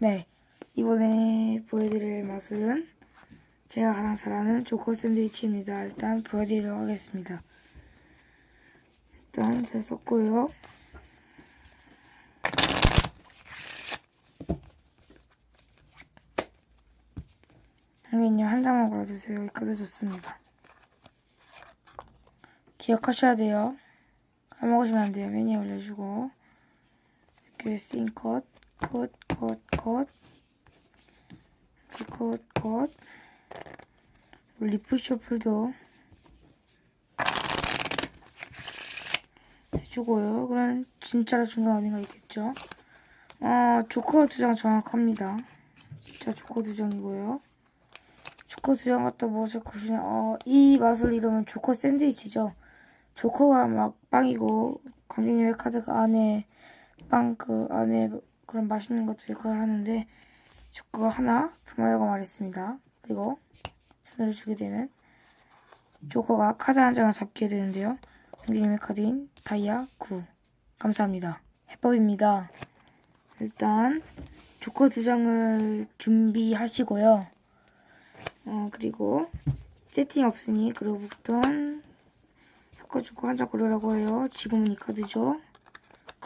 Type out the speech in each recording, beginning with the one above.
네, 이번에 보여드릴 맛은 제가 가장 잘하는 조커 샌드위치입니다. 일단 보여드리도록 하겠습니다. 일단 잘 섞고요. 형님 한 장만 골라주세요. 여기까지 좋습니다. 기억하셔야 돼요. 까먹으시면 안 돼요. 메뉴에 올려주고 이렇게 싱 컷, 컷, 컷, 컷 이렇게 컷, 컷 리프 셔플도 해주고요. 그럼 진짜로 중간 어딘가 있겠죠? 어, 조커 두 장 정확합니다. 진짜 조커 두 장이고요. 조커 두 장 갖다 무엇을 것이냐? 어, 이 맛을 이루면 조커 샌드위치죠. 조커가 막 빵이고 관객님의 카드가 안에 빵 그 안에 그런 맛있는 것들을 그걸 하는데 조커가 하나 두 마리라고 말했습니다. 그리고 손을 주게 되면 조커가 카드 한 장을 잡게 되는데요. 관객님의 카드인 다이아 9 감사합니다. 해법입니다. 일단 조커 두 장을 준비하시고요. 어 그리고 세팅 없으니 그로부터 섞어주고 한 장 고르라고 해요. 지금은 이 카드죠.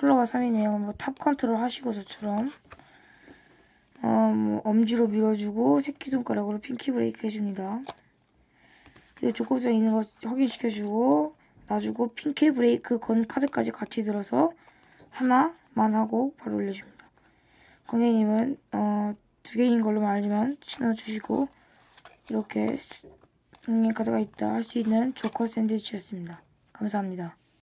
클로가 3이네요. 뭐 탑 컨트롤 하시고 저처럼 어, 뭐 엄지로 밀어주고 새끼손가락으로 핑키 브레이크 해줍니다. 그리고 조커부장 있는 거 확인시켜주고 놔주고 핑키 브레이크 건 카드까지 같이 들어서 하나만 하고 바로 올려줍니다. 관객님은 어, 두 개인 걸로 알지만 신어주시고 이렇게 종이 카드가 있다 할 수 있는 조커 샌드위치였습니다. 감사합니다.